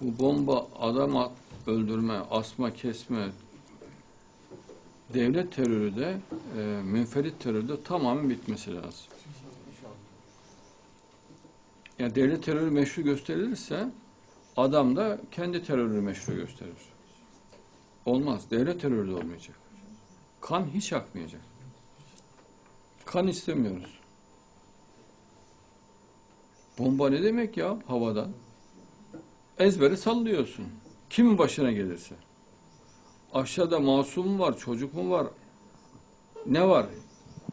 Bu bomba, adam öldürme, asma, kesme, devlet terörü de, e, münferit terörü de tamamen bitmesi lazım. Yani devlet terörü meşru gösterilirse adam da kendi terörünü meşru gösterir. Olmaz. Devlet terörü de olmayacak. Kan hiç akmayacak. Kan istemiyoruz. Bomba ne demek ya havadan? Ezberi sallıyorsun. Kimin başına gelirse. Aşağıda masum mu var, çocuk mu var? Ne var?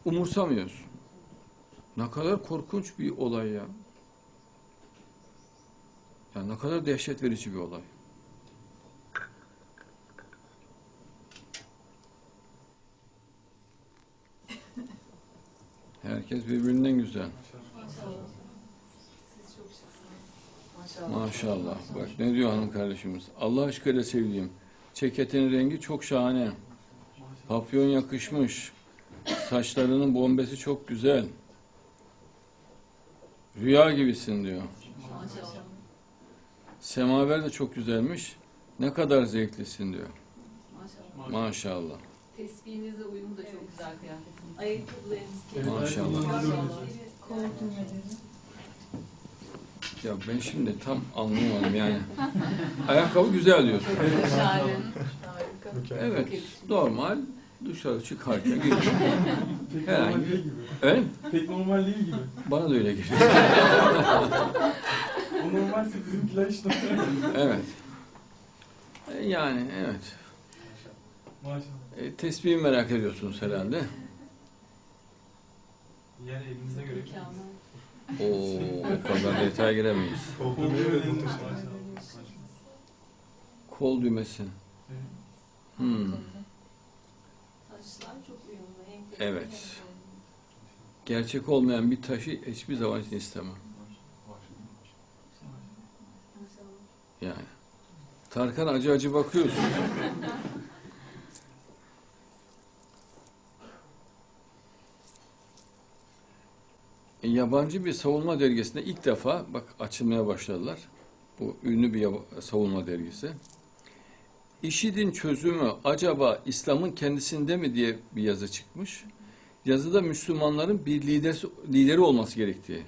Umursamıyorsun. Ne kadar korkunç bir olay ya. Ya ne kadar dehşet verici bir olay. Herkes birbirinden güzel. Maşallah. Bak ne diyor hanım kardeşimiz. Allah aşkıyla sevdiğim. Ceketin rengi çok şahane. Papyon yakışmış. Saçlarının bombesi çok güzel. Rüya gibisin diyor. Semaver de çok güzelmiş. Ne kadar zevklisin diyor. Maşallah. Tesbihimizle uyum da çok güzel kıyafetiniz. Ayakkabılarınız Maşallah. Ya ben şimdi tam anlayamadım yani. Ayakkabı güzel diyorsun. Evet, normal dışarı çıkarken giyiyor. Pek Herhangi normal değil gibi. Evet, Pek normal değil gibi. bana da öyle geliyor. O normalse bizimkiler işte. Evet. E, Yani evet. Maşallah. E, tesbihi merak ediyorsunuz herhalde. Yer elinize göre. Mükemmel. Oo, o kadar detaya giremeyiz. Kol düğmesi. Hmm. Saçlar çok uyumlu. Hem tesbih Evet. Gerçek olmayan bir taşı hiçbir zaman için istemem. Yani. Tarkan acı acı bakıyorsun. Yabancı bir savunma dergisinde ilk defa bak açılmaya başladılar. Bu ünlü bir savunma dergisi. İşidin çözümü acaba İslam'ın kendisinde mi diye bir yazı çıkmış. Yazıda Müslümanların bir lider, lideri olması gerektiği,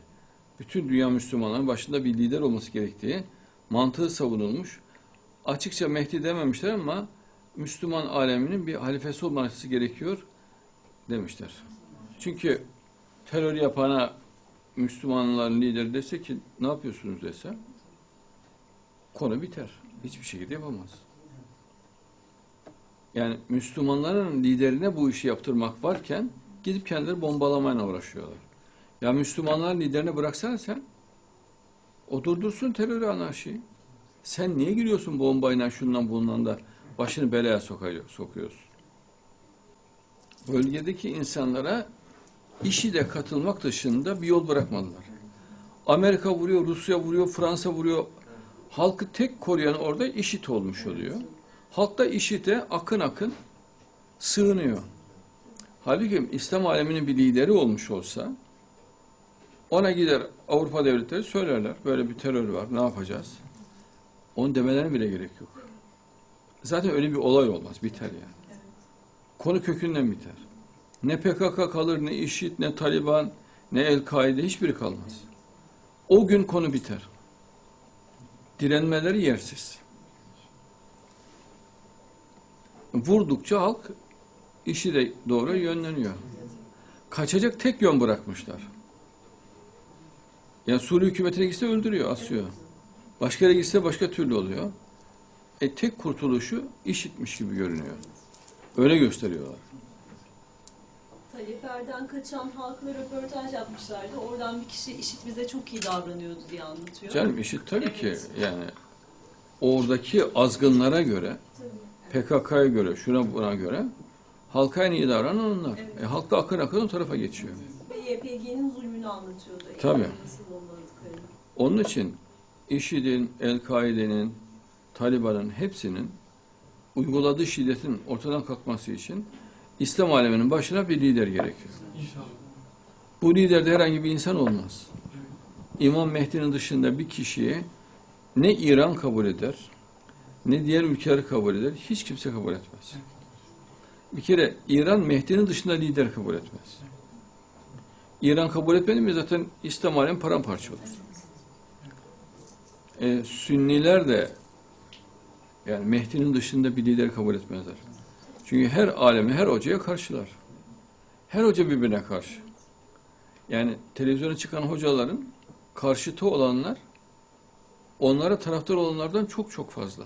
bütün dünya Müslümanların başında bir lider olması gerektiği mantığı savunulmuş. Açıkça Mehdi dememişler ama Müslüman aleminin bir halifesi olması gerekiyor demişler. Çünkü terör yapana Müslümanların lideri dese ki ne yapıyorsunuz dese konu biter. Hiçbir şekilde yapamaz. Yani Müslümanların liderine bu işi yaptırmak varken gidip kendileri bombalamayla uğraşıyorlar. Ya Müslümanların liderine bıraksana sen. O durdursun terörü anarşiyi. Sen niye giriyorsun bombayla şundan bundan da başını belaya sokuyor, sokuyorsun? Bölgedeki insanlara işi de katılmak dışında bir yol bırakmadılar. Amerika vuruyor, Rusya vuruyor, Fransa vuruyor. Halkı tek koruyan orada işit olmuş oluyor. Halk da işite akın akın sığınıyor. Halbuki İslam aleminin bir lideri olmuş olsa ona gider Avrupa devletleri söylerler. Böyle bir terör var ne yapacağız? Onu demelerine bile gerek yok. Zaten öyle bir olay olmaz. Biter yani. Konu kökünden biter. Ne PKK kalır, ne IŞİD, ne Taliban, ne El-Kaide hiçbiri kalmaz. O gün konu biter. Direnmeleri yersiz. Vurdukça halk işi de doğru yönleniyor. Kaçacak tek yön bırakmışlar. Yani Suriye hükümetine gitse öldürüyor, asıyor. Başka yere gitse başka türlü oluyor. E tek kurtuluşu işitmiş gibi görünüyor. Öyle gösteriyorlar. Talefer'den kaçan halkla röportaj yapmışlardı. Oradan bir kişi işit bize çok iyi davranıyordu diye anlatıyor. Canım işit tabii ki Evet. yani oradaki azgınlara göre. PKK'ya göre, şuna buna göre halka en iyi davranan onlar. Evet. E, halk da akın akın o tarafa geçiyor. YPG'nin zulmünü anlatıyordu. Tabii. Onun için IŞİD'in, El-Kaide'nin, Taliban'ın hepsinin uyguladığı şiddetin ortadan kalkması için İslam aleminin başına bir lider gerekiyor. Bu lider de herhangi bir insan olmaz. İmam Mehdi'nin dışında bir kişiyi ne İran kabul eder, ne diğer ülkeler kabul eder, hiç kimse kabul etmez. Bir kere İran Mehdi'nin dışında lider kabul etmez. İran kabul etmedi mi zaten İslam alem paramparça olur. E, Sünniler de yani Mehdi'nin dışında bir lider kabul etmezler. Çünkü her alemi, her hocaya karşılar. Her hoca birbirine karşı. Yani televizyona çıkan hocaların karşıtı olanlar onlara taraftar olanlardan çok çok fazla.